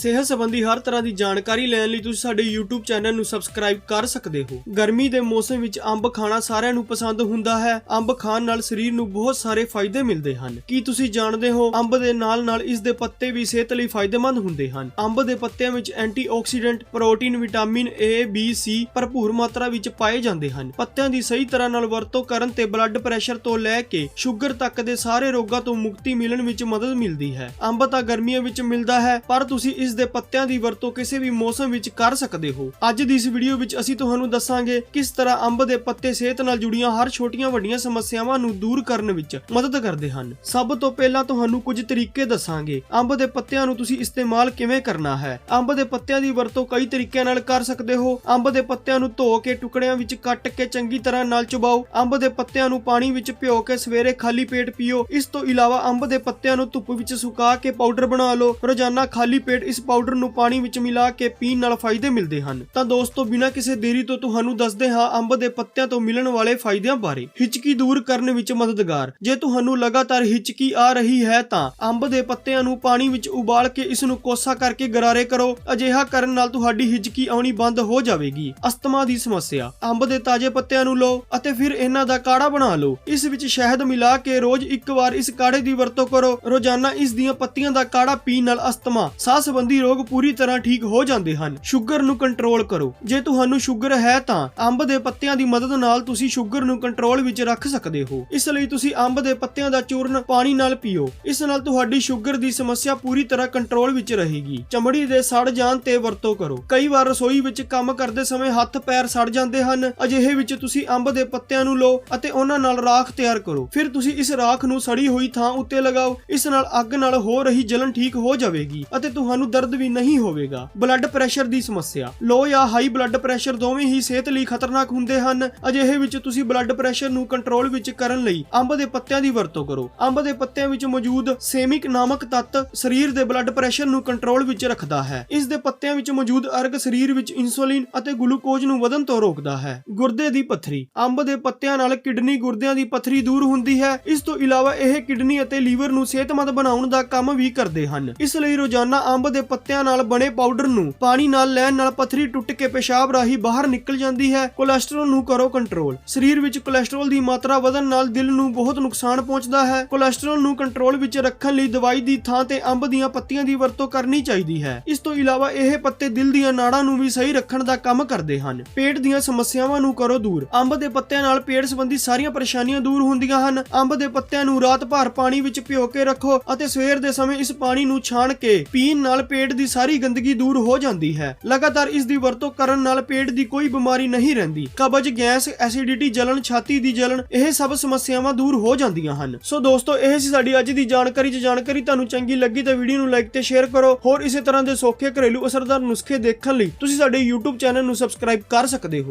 ਸਿਹਤ ਸੰਬੰਧੀ ਹਰ ਤਰ੍ਹਾਂ ਦੀ ਜਾਣਕਾਰੀ ਲੈਣ ਲਈ ਤੁਸੀਂ ਸਾਡੇ YouTube ਚੈਨਲ ਨੂੰ ਸਬਸਕ੍ਰਾਈਬ ਕਰ ਸਕਦੇ ਹੋ। ਗਰਮੀ ਦੇ ਮੌਸਮ ਵਿੱਚ ਅੰਬ ਖਾਣਾ ਸਾਰਿਆਂ ਨੂੰ ਪਸੰਦ ਹੁੰਦਾ ਹੈ। ਅੰਬ ਖਾਣ ਨਾਲ ਸਰੀਰ ਨੂੰ ਬਹੁਤ ਸਾਰੇ ਫਾਇਦੇ ਮਿਲਦੇ ਹਨ। ਕੀ ਤੁਸੀਂ ਜਾਣਦੇ ਹੋ ਅੰਬ ਦੇ ਨਾਲ-ਨਾਲ ਇਸ ਦੇ ਪੱਤੇ ਵੀ ਸਿਹਤ ਲਈ ਫਾਇਦੇਮੰਦ ਹੁੰਦੇ ਹਨ? ਅੰਬ ਦੇ ਪੱਤਿਆਂ ਵਿੱਚ antioxidant, protein, vitamin A, B, C ਭਰਪੂਰ ਮਾਤਰਾ ਵਿੱਚ ਪਾਏ ਜਾਂਦੇ ਹਨ। ਪੱਤਿਆਂ ਦੀ ਸਹੀ ਤਰ੍ਹਾਂ ਨਾਲ ਵਰਤੋਂ ਕਰਨ ਤੇ ਬਲੱਡ ਪ੍ਰੈਸ਼ਰ ਤੋਂ ਲੈ ਕੇ ਸ਼ੂਗਰ ਤੱਕ ਦੇ ਸਾਰੇ ਰੋਗਾਂ ਤੋਂ ਮੁਕਤੀ ਮਿਲਣ ਵਿੱਚ ਮਦਦ ਮਿਲਦੀ ਹੈ। ਅੰਬ ਤਾਂ ਗਰਮੀਆਂ ਵਿੱਚ ਮਿਲਦਾ ਹੈ, ਪਰ ਤੁਸੀਂ ਇਸ ਦੇ ਪੱਤਿਆਂ ਦੀ ਵਰਤੋਂ ਕਿਸੇ ਵੀ ਮੌਸਮ ਵਿੱਚ ਕਰ ਸਕਦੇ ਹੋ। ਅੱਜ ਦੀ ਇਸ ਵੀਡੀਓ ਵਿੱਚ ਅਸੀਂ ਤੁਹਾਨੂੰ ਦੱਸਾਂਗੇ ਕਿਸ ਤਰ੍ਹਾਂ ਅੰਬ ਦੇ ਪੱਤੇ ਸਿਹਤ ਨਾਲ ਜੁੜੀਆਂ ਹਰ ਛੋਟੀਆਂ ਵੱਡੀਆਂ ਸਮੱਸਿਆਵਾਂ ਨੂੰ ਦੂਰ ਕਰਨ ਵਿੱਚ ਮਦਦ ਕਰਦੇ ਹਨ। ਸਭ ਤੋਂ ਪਹਿਲਾਂ ਤੁਹਾਨੂੰ ਕੁਝ ਤਰੀਕੇ ਦੱਸਾਂਗੇ। ਅੰਬ ਦੇ ਪੱਤਿਆਂ ਨੂੰ ਤੁਸੀਂ ਇਸਤੇਮਾਲ ਕਿਵੇਂ ਕਰਨਾ ਹੈ? ਅੰਬ ਦੇ ਪੱਤਿਆਂ ਦੀ ਵਰਤੋਂ ਕਈ ਤਰੀਕਿਆਂ ਨਾਲ ਕਰ ਸਕਦੇ ਹੋ। ਅੰਬ ਦੇ ਪੱਤਿਆਂ ਨੂੰ ਧੋ ਕੇ ਟੁਕੜਿਆਂ ਵਿੱਚ ਕੱਟ ਕੇ ਚੰਗੀ ਤਰ੍ਹਾਂ ਨਾਲ ਚਬਾਓ। ਅੰਬ ਦੇ ਪੱਤਿਆਂ ਨੂੰ ਪਾਣੀ ਵਿੱਚ ਭਿਓ ਕੇ ਸਵੇਰੇ ਖਾਲੀ ਪੇਟ ਪੀਓ। ਇਸ ਤੋਂ ਇਲਾਵਾ ਅੰਬ ਦੇ ਪੱਤਿਆਂ ਨੂੰ ਧੁੱਪ ਵਿੱਚ ਸੁਕਾ ਕੇ ਪਾਊਡਰ ਬਣਾ ਲਓ। ਰੋਜ਼ਾਨਾ ਖਾਲੀ ਪੇਟ ਇਸ ਪਾਊਡਰ ਨੂੰ ਪਾਣੀ ਵਿੱਚ ਮਿਲਾ ਕੇ ਪੀਣ ਨਾਲ ਫਾਇਦੇ ਮਿਲਦੇ ਹਨ। ਤਾਂ ਦੋਸਤੋ, ਬਿਨਾਂ ਕਿਸੇ ਦੇਰੀ ਤੋਂ ਤੁਹਾਨੂੰ ਦੱਸਦੇ ਹਾਂ ਅੰਬ ਦੇ ਪੱਤਿਆਂ ਤੋਂ ਮਿਲਣ ਵਾਲੇ ਫਾਇਦਿਆਂ ਬਾਰੇ। ਹਿਚਕੀ ਦੂਰ ਕਰਨ ਵਿੱਚ ਮਦਦਗਾਰ। ਜੇ ਤੁਹਾਨੂੰ ਲਗਾਤਾਰ ਹਿਚਕੀ ਆ ਰਹੀ ਹੈ ਤਾਂ ਅੰਬ ਦੇ ਪੱਤਿਆਂ ਨੂੰ ਪਾਣੀ ਵਿੱਚ ਉਬਾਲ ਕੇ ਇਸ ਨੂੰ ਕੋਸਾ ਕਰਕੇ ਗਰਾਰੇ ਕਰੋ। ਅਜਿਹਾ ਕਰਨ ਨਾਲ ਤੁਹਾਡੀ ਹਿਚਕੀ ਆਉਣੀ ਬੰਦ ਹੋ ਜਾਵੇਗੀ। ਅਸਥਮਾ ਦੀ ਸਮੱਸਿਆ। ਅੰਬ ਦੇ ਤਾਜ਼ੇ ਪੱਤਿਆਂ ਨੂੰ ਲਓ ਅਤੇ ਫਿਰ ਇਹਨਾਂ ਦਾ ਕਾੜਾ ਬਣਾ ਲਓ। ਇਸ ਵਿੱਚ ਸ਼ਹਿਦ ਮਿਲਾ ਕੇ ਰੋਜ਼ ਇੱਕ ਵਾਰ ਇਸ ਕਾੜੇ ਦੀ ਵਰਤੋਂ ਕਰੋ। ਰੋਜ਼ਾਨਾ ਇਸ ਦੀਆਂ ਪੱਤੀਆਂ ਦਾ ਕਾੜਾ ਪੀਣ ਨਾਲ ਅਸਥਮਾ, ਸਾਹ ਸੰਬੰਧੀ ਸੰਬੰਧੀ ਰੋਗ ਪੂਰੀ ਤਰ੍ਹਾਂ ਠੀਕ ਹੋ ਜਾਂਦੇ ਹਨ। ਸ਼ੂਗਰ ਨੂੰ ਕੰਟਰੋਲ ਕਰੋ। ਜੇ ਤੁਹਾਨੂੰ ਸ਼ੂਗਰ ਹੈ ਤਾਂ ਅੰਬ ਦੇ ਪੱਤਿਆਂ ਦੀ ਮਦਦ ਨਾਲ ਤੁਸੀਂ ਸ਼ੂਗਰ ਨੂੰ ਕੰਟਰੋਲ ਵਿੱਚ ਰੱਖ ਸਕਦੇ ਹੋ। ਇਸ ਲਈ ਤੁਸੀਂ ਅੰਬ ਦੇ ਪੱਤਿਆਂ ਦਾ ਚੂਰਨ ਪਾਣੀ ਨਾਲ ਪੀਓ। ਇਸ ਨਾਲ ਤੁਹਾਡੀ ਸ਼ੂਗਰ ਦੀ ਸਮੱਸਿਆ ਪੂਰੀ ਤਰ੍ਹਾਂ ਕੰਟਰੋਲ ਵਿੱਚ ਰਹੇਗੀ। ਚਮੜੀ ਦੇ ਸੜ ਜਾਣ ਤੇ ਵਰਤੋਂ ਕਰੋ। ਕਈ ਵਾਰ ਰਸੋਈ ਵਿੱਚ ਕੰਮ ਕਰਦੇ ਸਮੇਂ ਹੱਥ ਪੈਰ ਸੜ ਜਾਂਦੇ ਹਨ। ਅਜਿਹੇ ਵਿੱਚ ਤੁਸੀਂ ਅੰਬ ਦੇ ਪੱਤਿਆਂ ਨੂੰ ਲਓ ਅਤੇ ਉਹਨਾਂ ਨਾਲ ਰਾਖ ਤਿਆਰ ਕਰੋ। ਫਿਰ ਤੁਸੀਂ ਇਸ ਰਾਖ ਨੂੰ ਸੜੀ ਹੋਈ ਥਾਂ ਉੱਤੇ ਲਗਾਓ। ਇਸ ਨਾਲ ਅੱਗ ਨਾਲ ਹੋ ਰਹੀ ਜਲਨ ਠੀਕ ਹੋ ਜਾਵੇਗੀ ਅਤੇ ਤੁਹਾਨੂੰ ਦਰਦ ਵੀ ਨਹੀਂ ਹੋਵੇਗਾ। ਬਲੱਡ ਪ੍ਰੈਸ਼ਰ ਦੀ ਸਮੱਸਿਆ। ਲੋ ਜਾਂ ਹਾਈ ਬਲੱਡ ਪ੍ਰੈਸ਼ਰ ਦੋਵੇਂ ਹੀ ਸਿਹਤ ਲਈ ਖਤਰਨਾਕ ਹੁੰਦੇ ਹਨ। ਅਜਿਹੇ ਵਿੱਚ ਤੁਸੀਂ ਬਲੱਡ ਪ੍ਰੈਸ਼ਰ ਨੂੰ ਕੰਟਰੋਲ ਵਿੱਚ ਕਰਨ ਲਈ ਅੰਬ ਦੇ ਪੱਤਿਆਂ ਦੀ ਵਰਤੋਂ ਕਰੋ। ਅੰਬ ਦੇ ਪੱਤਿਆਂ ਵਿੱਚ ਮੌਜੂਦ ਸੇਮਿਕ ਨਾਮਕ ਤੱਤ ਸਰੀਰ ਦੇ ਬਲੱਡ ਪ੍ਰੈਸ਼ਰ ਨੂੰ ਕੰਟਰੋਲ ਵਿੱਚ ਰੱਖਦਾ ਹੈ। ਇਸ ਦੇ ਪੱਤਿਆਂ ਵਿੱਚ ਮੌਜੂਦ ਅਰਗ ਸਰੀਰ ਵਿੱਚ ਇਨਸੂਲਿਨ ਅਤੇ ਗਲੂਕੋਜ਼ ਨੂੰ ਵਧਣ ਤੋਂ ਰੋਕਦਾ ਹੈ। ਗੁਰਦੇ ਦੀ ਪੱਥਰੀ। ਅੰਬ ਦੇ ਪੱਤਿਆਂ ਨਾਲ ਕਿਡਨੀ ਗੁਰਦਿਆਂ ਦੀ ਪੱਥਰੀ ਦੂਰ ਹੁੰਦੀ ਹੈ। ਇਸ ਤੋਂ ਇਲਾਵਾ ਇਹ ਕਿਡਨੀ ਅਤੇ ਲੀਵਰ ਨੂੰ ਸਿਹਤਮੰਦ ਬਣਾਉਣ ਦਾ ਕੰਮ ਵੀ ਕਰਦੇ ਹਨ। ਇਸ ਲਈ ਰੋਜ਼ਾਨਾ ਅੰਬ ਦੇ ਪੱਤਿਆਂ ਨਾਲ ਬਣੇ ਪਾਊਡਰ ਨੂੰ ਪਾਣੀ ਨਾਲ ਲੈਣ ਨਾਲ ਪੱਥਰੀ ਟੁੱਟ ਕੇ ਪਿਸ਼ਾਬ ਰਾਹੀਂ ਬਾਹਰ ਨਿਕਲ ਜਾਂਦੀ ਹੈ। ਕੋਲੇਸਟ੍ਰੋਲ ਨੂੰ ਕਰੋ ਕੰਟਰੋਲ ਸਰੀਰ ਵਿੱਚ ਕੋਲੇਸਟ੍ਰੋਲ ਦੀ ਮਾਤਰਾ ਵਧਣ ਨਾਲ ਦਿਲ ਨੂੰ ਬਹੁਤ ਨੁਕਸਾਨ ਪਹੁੰਚਦਾ ਹੈ। ਕੋਲੇਸਟ੍ਰੋਲ ਨੂੰ ਕੰਟਰੋਲ ਵਿੱਚ ਰੱਖਣ ਲਈ ਦਵਾਈ ਦੀ ਥਾਂ ਤੇ ਅੰਬ ਦੀਆਂ ਪੱਤੀਆਂ ਦੀ ਵਰਤੋਂ ਕਰਨੀ ਚਾਹੀਦੀ ਹੈ। ਇਸ ਤੋਂ ਇਲਾਵਾ ਇਹ ਪੱਤੇ ਦਿਲ ਦੀਆਂ ਨਾੜਾਂ ਨੂੰ ਵੀ ਸਹੀ ਰੱਖਣ ਦਾ ਕੰਮ ਕਰਦੇ ਹਨ। ਪੇਟ ਦੀਆਂ ਸਮੱਸਿਆਵਾਂ ਨੂੰ ਕਰੋ ਦੂਰ। ਅੰਬ ਦੇ ਪੱਤਿਆਂ ਨਾਲ ਪੇਟ ਸੰਬੰਧੀ ਸਾਰੀਆਂ ਪਰੇਸ਼ਾਨੀਆਂ ਦੂਰ ਹੁੰਦੀਆਂ ਹਨ। ਅੰਬ ਦੇ ਪੱਤਿਆਂ ਨੂੰ ਰਾਤ ਭਰ ਪਾਣੀ ਵਿੱਚ ਭਿਓ ਕੇ ਰੱਖੋ ਅਤੇ ਸਵੇਰ ਦੇ ਸਮੇਂ ਇਸ ਪਾਣੀ ਨੂੰ ਛਾਣ ਕੇ ਪੀਣ ਨਾਲ ਪੇਟ ਦੀ ਸਾਰੀ ਗੰਦਗੀ ਦੂਰ ਹੋ ਜਾਂਦੀ ਹੈ। ਲਗਾਤਾਰ ਇਸ ਦੀ ਵਰਤੋਂ ਕਰਨ ਨਾਲ ਪੇਟ ਦੀ ਕੋਈ ਬਿਮਾਰੀ ਨਹੀਂ ਰਹਿੰਦੀ। ਕਬਜ਼, ਗੈਸ, ਐਸਿਡਿਟੀ ਜਲਨ ਛਾਤੀ ਦੀ ਜਲਨ ਇਹ ਸਭ ਸਮੱਸਿਆਵਾਂ ਦੂਰ ਹੋ ਜਾਂਦੀਆਂ ਹਨ। ਸੋ ਦੋਸਤੋ, ਇਹ ਸੀ ਸਾਡੀ ਅੱਜ ਦੀ ਜਾਣਕਾਰੀ। ਜੇ ਜਾਣਕਾਰੀ ਤੁਹਾਨੂੰ ਚੰਗੀ ਲੱਗੀ ਤਾਂ ਵੀਡੀਓ ਨੂੰ ਲਾਈਕ ਤੇ ਸ਼ੇਅਰ ਕਰੋ। ਹੋਰ ਇਸੇ ਤਰ੍ਹਾਂ ਦੇ ਸੌਖੇ ਘਰੇਲੂ ਅਸਰਦਾਰ ਨੁਸਖੇ ਦੇਖਣ ਲਈ ਤੁਸੀਂ ਸਾਡੇ YouTube ਚੈਨਲ ਨੂੰ ਸਬਸਕ੍ਰਾਈਬ ਕਰ ਸਕਦੇ ਹੋ।